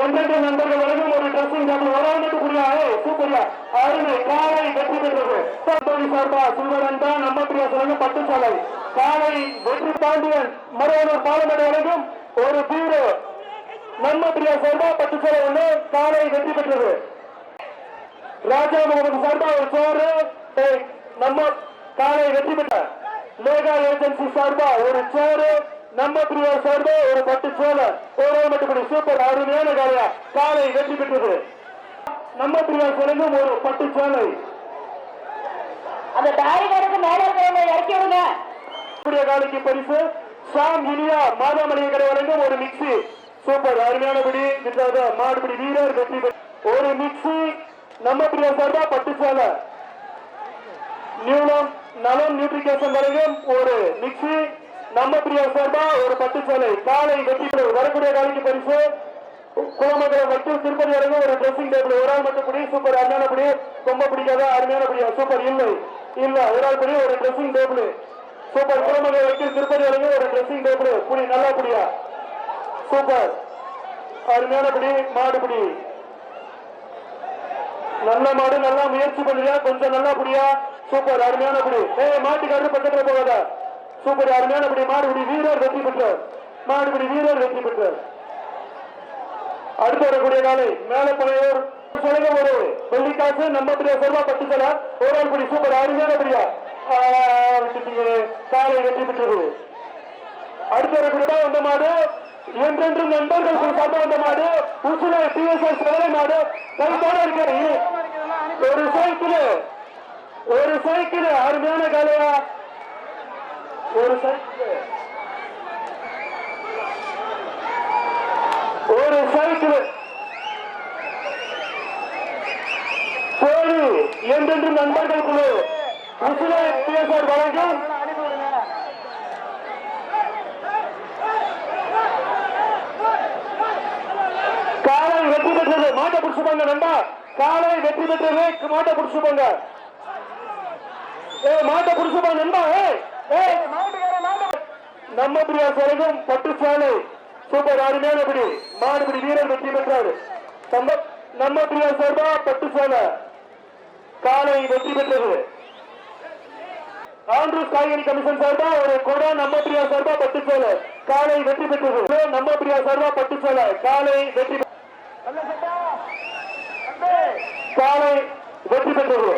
எந்தெந்த நண்பர்கள் வரைக்கும் ஒரு ட்ரெஸ்ஸிங் டேபிள் ஒரு சூப்பரியா அருமை காலை வெற்றி பெற்றது. சார்பா சுல்வரன் தான் நம்ம பிரியா சொல்லுங்க பட்டு சாலை காலை வெற்றி பாண்டியன் மறுவனூர் பாலமடை வழங்கும் ஒரு பீரோ நம்ம பிரியா சார்பா பட்டு சாலை ஒன்று காலை வெற்றி பெற்றது. ராஜா முகமது சார்பா ஒரு சோறு. நம்ம காலை வெற்றி பெற்ற மேகா ஏஜென்சி சார்பா ஒரு சோறு. நம்ம பிரியா சார்பா ஒரு பட்டு சோலை ஒரு மட்டுப்படி சூப்பர் அருமையான காலையா காலை வெற்றி பெற்றது நம்ம பிரியா சொல்லுங்க ஒரு பட்டு சோலை அந்த பேரிகார்டுக்கு மேல இருக்கிறவங்க இறக்கி விடுங்க. புதிய காலைக்கு பரிசு. ஷாம் இனியா மாதாமளிகை கடை வழங்கும் ஒரு மிக்ஸி சூப்பர் அருமையானபடி விற்றாத மாடுபடி வீரர் வெற்றி ஒரு மிக்ஸி நம்ம பிரியா சார்பா பட்டு சேலை நியூலம் நலம் நியூட்ரிகேஷன் வழங்கும் ஒரு மிக்ஸி நம்ம பிரியா சார்பா ஒரு பட்டு சேலை காலை வெற்றி வரக்கூடிய காலைக்கு பரிசு. குளமங்கலம் வக்கீல் திருப்பதி வரைக்கும் ஒரு ட்ரெஸ்ஸிங் டேபிள் ஒரு ஆள் மட்டும் பிடி சூப்பர் அருமையான படி ரொம்ப பிடிக்காத அருமையான படியா? சூப்பர் இல்லை. இல்ல ஒரு ஆள் படி ஒரு ட்ரெஸ்ஸிங் டேபிள் சூப்பர் குளமங்கலம் வக்கீல் திருப்பதி வரைக்கும் ஒரு ட்ரெஸ்ஸிங் டேபிள் புடி நல்லா புடியா? சூப்பர். அருமையான படி மாடு பிடி. நல்ல மாடு நல்லா முயற்சி பண்ணுறியா? கொஞ்சம் நல்லா புடியா? சூப்பர் அருமையான புடி. ஏய் மாட்டுக்காரரு பக்கத்துல போகாத. சூப்பர் அருமையான புடி மாடுபிடி வீரர் வெற்றி பெற்றார். மாடுபிடி வீரர் வெற்றி பெற்றார். அடுத்து வரக்கூடிய நாளை மேல பழையோர் சொல்லுங்க ஒரு வெள்ளிக்காசு நம்ம பிரியா செல்வா பட்டு ஒரு ஆள் படி சூப்பர் அருமையான பிரியா காலை வெற்றி பெற்றது. அடுத்து வரக்கூடிய வந்த மாடு? என்றென்று நண்பர்கள் சார்ந்த வந்த மாடு? உசுல டிஎஸ்எஸ் சேலை மாடு? கைத்தோட இருக்கிறது. ஒரு சைக்கிள் ஒரு சைக்கிள். அருமையான காலையா? ஒரு சைக்கிள் ஒரு சைக்கிள் கோழி என்றென்று நண்பர்கள் குழு. உசுல டிஎஸ்ஆர் வழங்கும் காலை வெற்றி பெற்றது. மாட்டை பிடிச்சுப்பாங்க நண்பா. காலை வெற்றி பெற்றது. மாட்டை பிடிச்சுப்பாங்க ஏ மாட்டை பிடிச்சுப்பாங்க நண்பா. ஏ ஏ நம்ம பிரியா சேலைக்கும் பட்டு சேலை சூப்பர் அருமையான பிடி. மாடுபிடி வீரர் வெற்றி பெற்றார். நம்ம நம்ம பிரியா சார்பா பட்டு சேலை காலை வெற்றி பெற்றது. ஆண்ட்ரூஸ் காய்கறி கமிஷன் சார்பா ஒரு கொடை நம்ம பிரியா சார்பா பட்டு சேலை காலை வெற்றி பெற்றது. நம்ம பிரியா சார்பா பட்டு சேலை காலை வெற்றி காலை வெற்றி பெற்றது.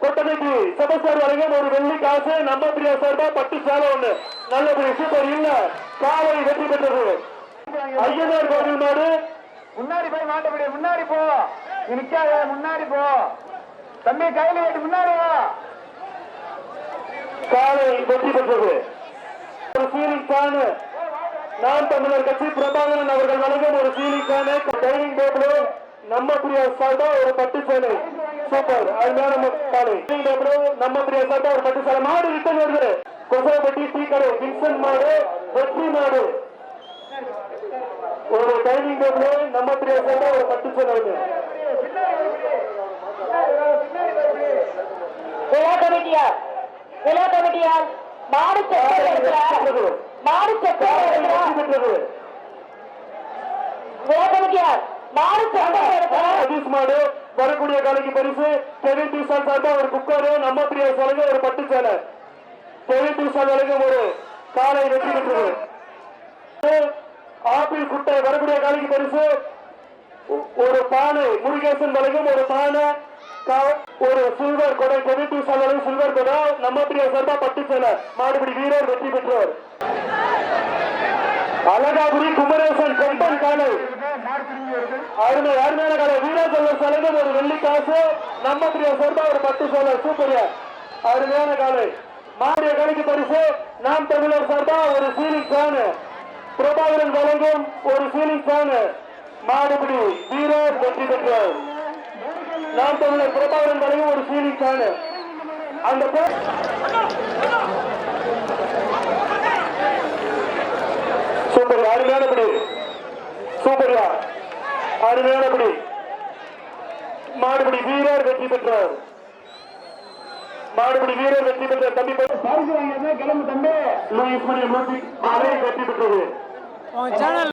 கொட்டமைக்கு சபஸ்தார் வரைக்கும் ஒரு வெள்ளி காசு நம்ம பிரியா சார்பா பட்டு சேலை ஒண்ணு. நல்லபடி சூப்பர் இல்ல. காலை வெற்றி பெற்றது. ஐயனார் கோவில் நாடு முன்னாடி போய் மாட்டப்படி முன்னாடி போ. நிக்காத முன்னாடி போ. தம்பி கையில கட்டி முன்னாடி வா. காலை வெற்றி பெற்றது. ஒரு சீலிங் ஃபேனு நாம் தமிழர் கட்சி பிரபாகரன் அவர்கள் வழங்கும் ஒரு சீலிங் ஃபேனு டைனிங் டேபிள் நம்ம பிரியா ஒரு பட்டு சேலை. சூப்பர் அருமையான ம- காலை நம்ம பிரியா ஒரு பட்டு சேலை. மாடு ரிட்டன் வருது கொசைப்பட்டி டீக்கடை வின்சன் மாடு வெற்றி மாடு. ஒரு டைனிங் டேபிள் நம்ம பிரியா சார்பா ஒரு பட்டு சேலை வருது விழா கமிட்டியார் விழா கமிட்டியார் மாடு செப்பல் மாடு செப்பல் விழா கமிட்டியார் சதீஷ் மாடு வரக்கூடிய காலைக்கு பரிசு. கெவின் டிசால் சார்பா ஒரு குக்கரு நம்ம பிரியா சலங்க ஒரு பட்டு சேலை. கெவின் டிசால் வழங்கும் ஒரு காலை வெற்றி பெற்றது. ஆப்பிள் குட்டை வரக்கூடிய காலைக்கு பரிசு. ஒரு பானை முருகேசன் வழங்கும் ஒரு பானை. கா- ஒரு சில்வர் கொடை. கெவின் டிசால் வழங்கும் சில்வர் கொடை. நம்ம பிரியா சார்பா பட்டு சேலை. மாடுபிடி வீரர் வெற்றி பெற்றவர். அழகாபுரி குமரேசன் கொம்பன் காலை அருமை அருமையான கலை வீரசல்வர் சலங்கம் ஒரு வெள்ளி காசு. நம்ம பிரியா சார்பா ஒரு பட்டு சோழ சூப்பரியா அருமையான காலை மாறிய கலைக்கு பரிசு நாம் தமிழர் சார்பா ஒரு சீலிங் ஃபேனு பிரபாகரன் வழங்கும் ஒரு சீலிங் ஃபேனு மாடுபிடி வீரர் வெற்றி பெற்றார். நாம் தமிழர் பிரபாகரன் வழங்கும் ஒரு சீலிங் ஃபேனு அந்த பே- சூப்பர் அருமையானபடி சூப்பர்யா. அருமையானபடி மாடுபிடி வீரர் வெற்றி பெற்றார். மாடுபிடி வீரர் வெற்றி பெற்ற தம்பி பரிசு பரிசு வாங்கியது கிளம்பு தம்பி லூயிஸ் மணி லூசி மாலை வெற்றி பெற்றது.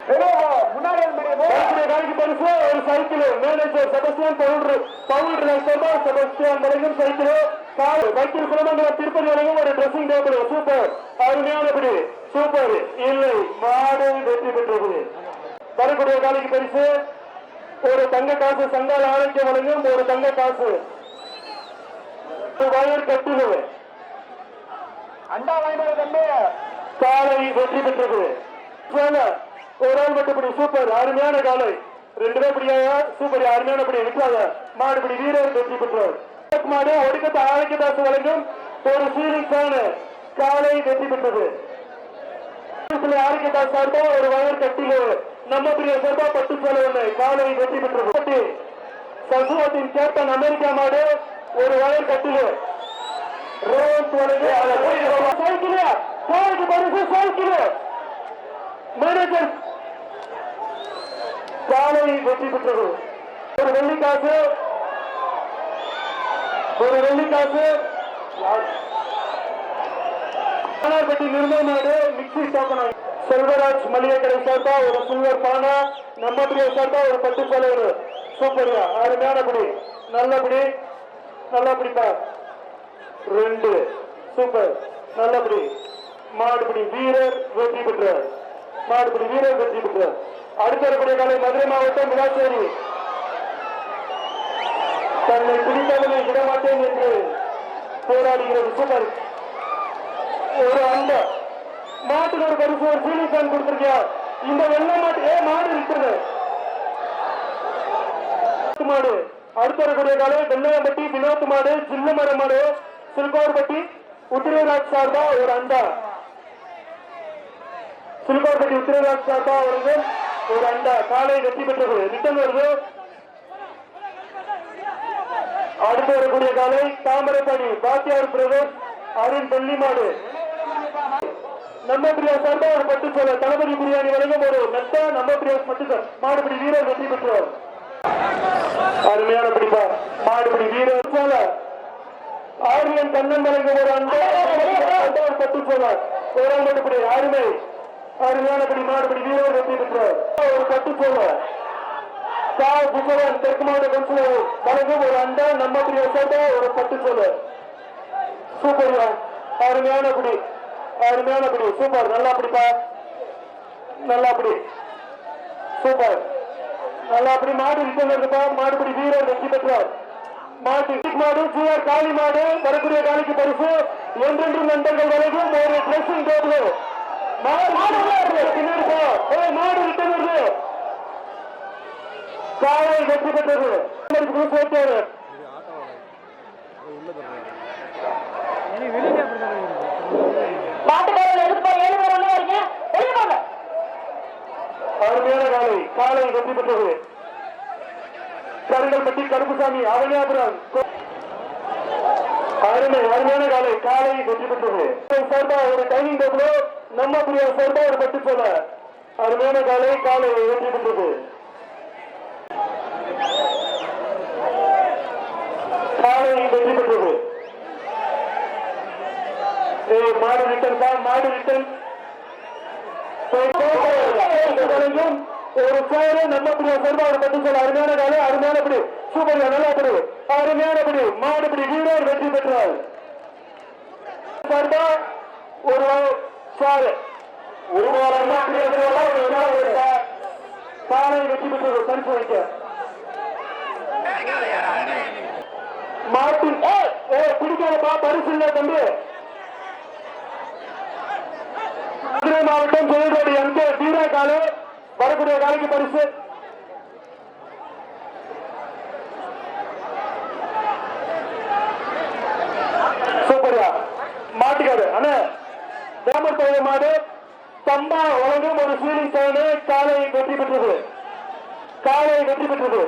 வெளியே போ முன்னாடி வந்து வெளியே போ. பரிசுடைய மேனேஜர் செபஸ்டியன் பவுல்ரு நல்சர்மா செபஸ்டியன் வழங்கும் சைக்கிள். கால் வைக்கில் குலமங்கலம் திருப்பதி வழங்கும் ஒரு ட்ரெஸ்ஸிங் டேபிள் சூப்பர். அருமையானபடி. சூப்பர். இல்லை மாடு வெற்றி பெற்றது. வரக்கூடிய காலைக்கு பரிசு ஒரு தங்க காசு சங்கால ஆரோக்கியம் வழங்கும் ஒரு தங்க காசு. வயர் கட்டிலு அண்டா வர தம்பி. காலை வெற்றி பெற்றது. ஒரு ஆள் மட்டுப்படி சூப்பர் அருமையான காலை. ரெண்டு பேர் பிடிக்காத சூப்பர் அருமையான படி விட்டாங்க மாடுபடி வீரர் வெற்றி பெற்றார். மாடு ஒடுக்கத்தை ஆரோக்கியதாசு வழங்கும் ஒரு சீலிங் ஃபேனு. காலை வெற்றி பெற்றது. ஆரோக்கியதாஸ் சார்பா ஒரு வயர் கட்டிலு. நம்ம பிரிய சார்பா பட்டு சேலை ஒண்ணு வெற்றி பெற்று சசுவத்தின் கேப்டன் அமெரிக்கா மாடு ஒரு வயல் கட்டிலே. ரோஸ் வழங்கும் சைக்கிள் காலைக்கு பரிசு சைக்கிள். மேனேஜர் காலை வெற்றி பெற்றது. ஒரு வெள்ளிக்காசு. ஒரு வெள்ளிக்காசு. பட்டி நிர்மல்நாடு மிக்சி டோக்கன் செல்வராஜ் மளிகை கடை சார்பா ஒரு சில்வர் பானா நம்மபடியை சார்பா ஒரு பட்டு தலைவர் சூப்பர்யா அருமையான குடி நல்லபடி நல்லபடிப்பா ரெண்டு. சூப்பர் நல்லபடி மாடுபிடி வீரர் வெற்றி பெற்றார். மாடுபிடி வீரர் வெற்றி பெற்றார். அடுத்த வரக்கூடிய காலை மதுரை மாவட்டம் விளாச்சேரி. தன்னை பிடித்தவனை விடமாட்டேன் என்று போராடுகிறது. சூப்பர் ஒரு அந்த மாட்டுக்கு ஒரு பரிசு ஒரு சீலிங் ஃபேன் இந்த வெள்ளை மாட்டு ஏ மாடு இருக்கிறது மாடு. அடுத்த வரக்கூடிய காலம் வெள்ளையம்பட்டி வினோத் மாடு ஜில்லுமர மாடு சில்கோர்பட்டி உத்திரராஜ் சார்பா ஒரு அண்டா. சில்கோர்பட்டி உத்திரராஜ் சார்பா வருது ஒரு அண்டா. காலை வெற்றி பெற்றது. ரிட்டன் வருது. அடுத்து வரக்கூடிய காலை தாமரைப்பாடி பாத்தியார் பிரதர் அருண் பள்ளி மாடு. நம்ம பிரியா சார்பா ஒரு பட்டு சோழ தளபதி பிரியாணி வழங்கும் ஒரு மெத்த நம்ம பிரியா பட்டு சார் மாடுபிடி வீரர் வெற்றி பெற்றோர் அருமையான பிடிப்பா. மாடுபிடி வீரர் போல ஆரியன் கண்ணன் வழங்கும் ஒரு அன்பு. ஒரு பட்டு சோழ ஒரு மட்டுப்படி அருமை அருமையான மாடுபடி வீரர் வெற்றி பெற்றோர் ஒரு பட்டு சோழ சா புகவன் தெற்கு மாவட்ட கவுன்சிலர் வழங்கும் ஒரு அண்டா நம்ம பிரியா சார்பா ஒரு பட்டு சோழ சூப்பர் அருமையான குடி அருமையான பிடி. சூப்பர். நல்லா பிடிப்பா. நல்லா பிடி. சூப்பர். நல்லா அப்படி மாடு ரிட்டன் இருக்குப்பா மாடுபிடி வீரர் வெற்றி பெற்றார். மாட்டு மாடு சூழர் காளி மாடு வரக்கூடிய காளிக்கு பரிசு. என்றென்றும் நண்பர்கள் வரைக்கும் ஒரு ட்ரெஸ்ஸிங் டேபிள் மாடு மாடு மாடு வருது. காலை வெற்றி பெற்றது. சேர்த்தாரு மாட்டுக்காரர்கள் எதுக்கு போய் ஏழு பேர் உள்ள வரீங்க வெளியே போங்க அருமையான காலை வெற்றி பெற்றது கருங்கல்பட்டி கருப்புசாமி அவனியாபுரம் அருமை அருமையான காலை காலை வெற்றி பெற்றது சார்பா ஒரு டைனிங் டேபிளோ நம்ம பிரியா சார்பா ஒரு பட்டு போல அருமையான காலை காலை வெற்றி பெற்றது காலை வெற்றி பெற்றது மாடு ரிட்டன் தான் மாடு ரிட்டன் வழங்கும் ஒரு சேரு நம்ம பிடிவ சொல்ற பட்டு சொல்ல. அருமையான காலை அருமையான பிடி. சூப்பர் நல்லா பிடி. அருமையான பிடி. மாடு பிடி. வீரர் வெற்றி பெற்றார். ஒரு சாரு. ஒரு வாரம் வெற்றி பெற்றது பரிசு வைக்க மாட்டின் பிடிக்காதப்பா பரிசு இல்லை தம்பி. மதுரை மாவட்டம் செயல்பாடு வரக்கூடிய வேலைக்கு பரிசு. சூப்பரியா மாட்டுக்காரு அண்ணா தேமர் பழைய மாடு தம்பா வழங்கும் ஒரு சீலிங் சேனு காலை வெற்றி பெற்றது. காலை வெற்றி பெற்றது.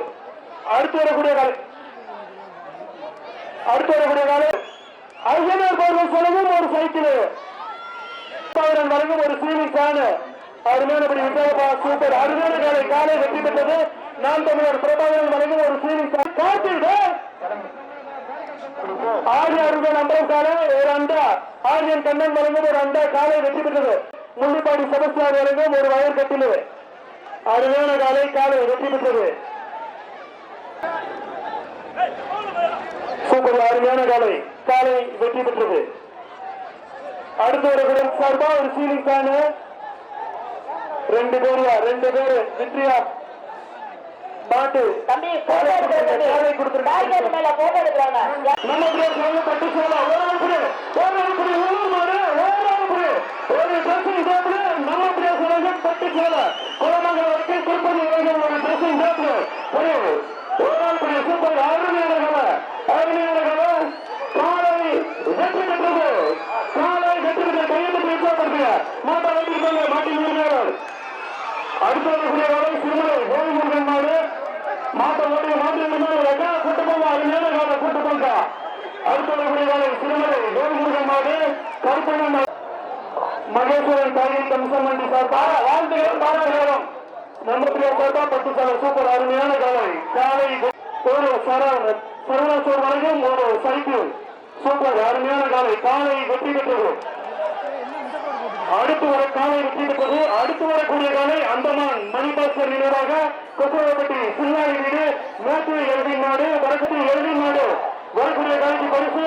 அடுத்து வரக்கூடிய காலை அடுத்து வரக்கூடிய காலை ஐயனார் கோவில் செலவும் ஒரு சைக்கிள். வழங்கும் ஒரு சீலிங் ஃபேனு அருமையானபடி விசாரப்பா சூப்பர். அருமையான காலை காலை வெற்றி பெற்றது. நான் தமிழர் பிரபாகரன் வழங்கும் ஒரு சீரிங் காத்திருக்க கார்த்திக் அருகே ரூபாய் நம்பர் காலை ஒரு அண்டா. ஆரியன் கண்ணன் வழங்கும் ஒரு அண்டா. காலை வெற்றி பெற்றது. முள்ளிப்பாடி சபஸ்தார் வழங்கும் ஒரு வயர் கட்டிலு. அருமையான காலை காலை வெற்றி பெற்றது. சூப்பர் அருமையான காலை காலை வெற்றி பெற்றது. அடுத்த ஒரு சர்பா ஒரு சீலிங் ஃபேனு ரெண்டு பேருயா ரெண்டு பேரு. வெற்றியா பாட்டு தம்பி. போட்டோ எடுக்கிறாங்க மேல போட்டோ எடுக்கிறாங்க. நம்ம பிளேயர் நல்ல பட்டு சேலை ஒரு ஆள் புடி ஒரு ஆள் புடி ஒரு ஆள் புடி ஒரு ட்ரெஸ்ஸிங் டேபிள் நம்ம பிளேயர் சொல்லுங்க பட்டு சேலை குளமங்கலம் வரைக்கும் திருப்பதி வரைக்கும் ஒரு ட்ரெஸ்ஸிங் டேபிள் புடி ஒரு ஆள் புடி சூப்பர் அருமையான கலை அருமையான கலை காலை வெற்றி பெற்றது காலை வெற்றி பெற்ற கையெழுத்து பேசப்படுங்க மாட்டா வைத்திருக்காங்க மாட்டின் உரிமையாளர் அடுத்த வரக்கூடிய வேலை சிறுமலை கோவிமுருகன் மாடு மாட்ட ஓடிய மாட்டு ரெக்கா கூட்டு போங்க அருமையான கால கூட்டு போங்க அடுத்த வரக்கூடிய வேலை சிறுமலை கோவிமுருகன் மாடு கருப்பண்ண மாடு மகேஸ்வரன் தாயின் தம்சமண்டி சார்பா வாழ்த்துகள் பாராட்டுகிறோம் நம்ம பிரியா பத்து சாலை சூப்பர் அருமையான காலை காலை ஒரு சரவண சரவணாசோர் வரைக்கும் ஒரு சைக்கிள் சூப்பர் அருமையான காலை. காலை வெற்றி பெற்றது. அடுத்து வர காலை வெற்றி அடுத்து வரக்கூடிய காலை அந்தமான் மணிபாஸ்கர் நினைவாக கொசவப்பட்டி சின்னாரி வீடு மேற்கு எழுதி நாடு வடக்கு எழுதி நாடு வரக்கூடிய காலைக்கு பரிசு.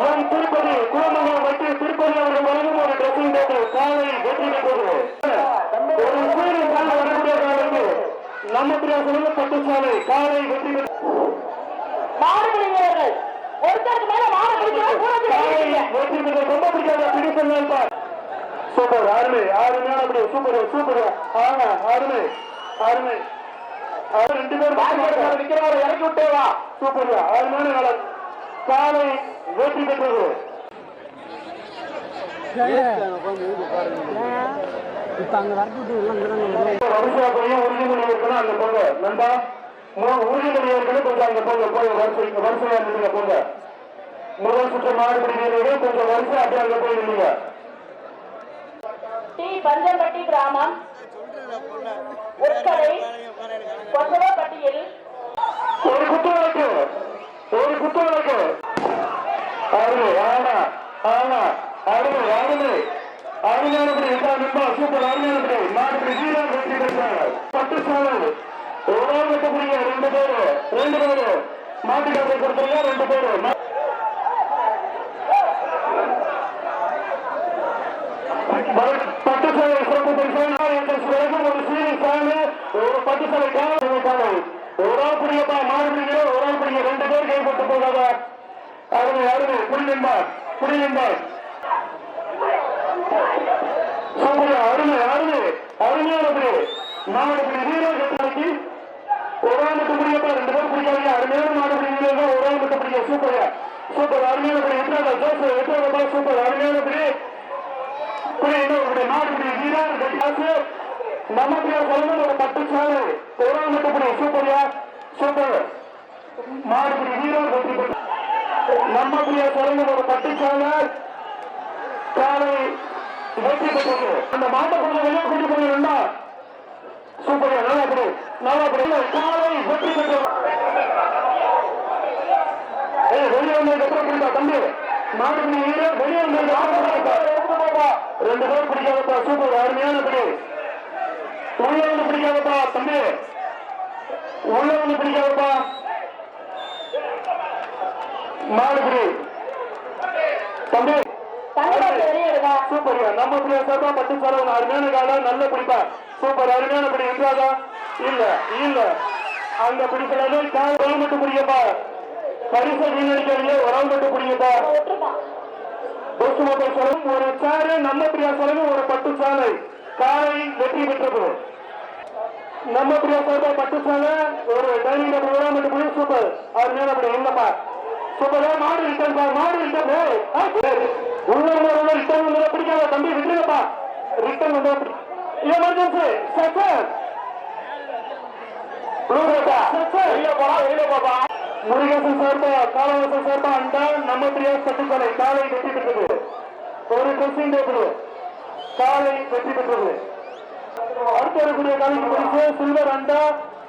எம் திருப்பதி குளமங்கலம் வைத்து திருப்பதி அவர்கள் வழங்கும் ஒரு டிரெஸ்ஸிங் டேபிள் காலை வெற்றி பெற்றது ஒரு சூரிய சாலை வரக்கூடிய காலைக்கு நம்ம பிரியாசனம் பட்டு சாலை காலை வெற்றி பெற்றது மாடு ஒருத்தருக்கு மேல ரொம்ப பிடிக்காத பிடி சொன்னால் பார் சூப்பர் அருமை அருமையான அப்படி சூப்பர் சூப்பர். ஆமா அருமை அருமை. அவர் ரெண்டு பேரும் நிக்கிறவரை இறக்கி விட்டே வா. சூப்பர் அருமையான காலம் காலை வெற்றி பெற்றது. இப்ப அங்க வரட்டு உறுதிமொழி அங்க போங்க. நண்பா மு- உறுதிமொழி இருக்கணும் கொஞ்சம் அங்க போங்க போய் வரிசை வரிசையா நில்லுங்க போங்க முதல் சுற்று வீரர்கள் கொஞ்சம் வரிசை அப்படியே அங்க போய் நில்லுங்க. டி. பஞ்சம்பட்டி கிராமம் கொசவப்பட்டியில். ஒரு குத்து வழக்கு ஒரு குத்து வழக்கு. அருமை ஆமா ஆமா அருமை அருமை. அருமையானபடி இதா நின்பா சூப்பர் அருமையானபடி மாடுபடி வீரர் வெற்றி பெற்றாங்க பட்டு சாலை ஒரு ஆள் வெட்டக்கூடிய ரெண்டு பேரு ரெண்டு பேரு மாட்டுக்காரை கொடுத்துருங்க ரெண்டு பேரும் சிறப்பு பரிசான ஒரு சீரி ஒரு ஒரு ஆள் பிடிக்கப்பா ஒரு ஆள் ரெண்டு பேர் கைப்பட்டு போகாதா அருமை அருமை. குடி நின்பார் குடி சூப்பர் அருமை அருமை. அருமையானபடி வீரர் கட்டளைக்கு ஒரு ஆள் மட்டும் பிடிக்கப்பா ரெண்டு பேரும் பிடிக்காதீங்க அருமையான மாடு பிடிக்கிறீங்க ஒரு ஆள் மட்டும் பிடிக்க சூப்பர். சூப்பர். அருமையான பிடி எட்டாவது ஜோசப் எட்டாவது சூப்பர். அருமையான பிடி அருமையானபடி நாடுபடி வீரர் காசு நமக்கு சொல்லுங்க ஒரு பத்து சாலை ஒரு ஆள் மட்டுப்படி சூப்பரியா சூப்பர் மாடுபடி வீரர் வெற்றி பெற்ற நம்ம பிரியா சொல்லுங்க ஒரு பத்து சாலை காலை வெற்றி பெற்றது. அந்த மாட்டை கொஞ்சம் வெளியே கூட்டி போயிருந்தா சூப்பரியா நல்லா பிடி காலை வெற்றி பெற்றது ஏய், வெளியே வந்ததுக்கு தம்பி? மாடுபடி வீரர் வெளியே வந்ததுக்கு? ரெண்டு பேர் பிடிக்காதப்பா சூப்பர் அருமையான படி. உள்ள வந்து பிடிக்காதப்பா தம்பி. உள்ள வந்து பிடிக்காதப்பா. தம்பி. தங்கப்பட்டு வெளியிடுங்க சூப்பர் நம்ம பிள்ளைய பட்டு சாரவன் அருமையான கால நல்ல பிடிப்பா. சூப்பர் அருமையான படி. என்றாதா இல்ல இல்ல. அந்த பிடிக்கிறது கால் ஒரு ஆள் மட்டும் பிடிக்கப்பா பரிசை வீணடிக்காதீங்க ஒரு மட்டும் பிடிக்கப்பா விட்டுருமா மொபைல் செலவும் ஒரு சாரு நம்ம பிரியா செலவு ஒரு பட்டு சாலை. காலை வெற்றி பெற்றது. நம்ம பிரியா சார்பா பட்டு சாலை ஒரு டைனிங் டேபிள் ஒரு மட்டும் புள்ளி சூப்பர். மேல அப்படி இல்லப்பா. சூப்பரா. மாடு ரிட்டர்ன் பா மாடு ரிட்டர்ன் உள்ள உள்ள ரிட்டர்ன் வந்து பிடிக்காத தம்பி விட்டுருங்கப்பா. ரிட்டர்ன் வந்து எமர்ஜென்சி சக்கர் முருகேசன் சார்பா காலவாசன் சார்பா அண்டா நம்ம பிரியா பட்டுக்கலை காலை வெற்றி பெற்றது. ஒரு ட்ரெஸ்ஸிங் டேபிள் காலை வெற்றி பெற்றது. அடுத்து வரக்கூடிய காலைக்கு பரிசு சில்வர் அண்டா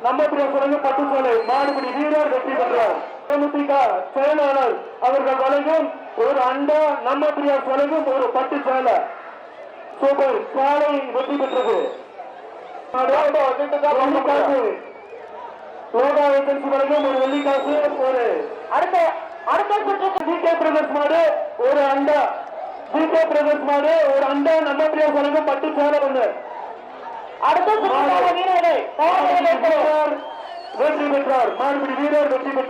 நம்ம பிரியா சொல்லுங்க பட்டுச்சாலை மாடுபிடி வீரர் வெற்றி பெற்றார். தேமுதிக செயலாளர் அவர்கள் வழங்கும் ஒரு அண்டா நம்ம பிரியா வழங்கும் ஒரு பட்டு சேலை. சூப்பர். காலை வெற்றி பெற்றது. லோகா ஏஜென்சி வழங்கும் ஒரு வெள்ளிக்காசு ஒரு அடுத்த அடுத்த சுற்றுக்கு ஜிகே பிரதர்ஸ் மாடு ஒரு அண்டா. ஜிகே பிரதர்ஸ் மாடு ஒரு அண்டா நம்ம பிரியா வழங்கும் பட்டு சேலை ஒண்ணு அடுத்த சுற்றுக்கான வீரர்கள். வெற்றி பெற்றார். மாடுபிடி வீரர் வெற்றி பெற்றார்.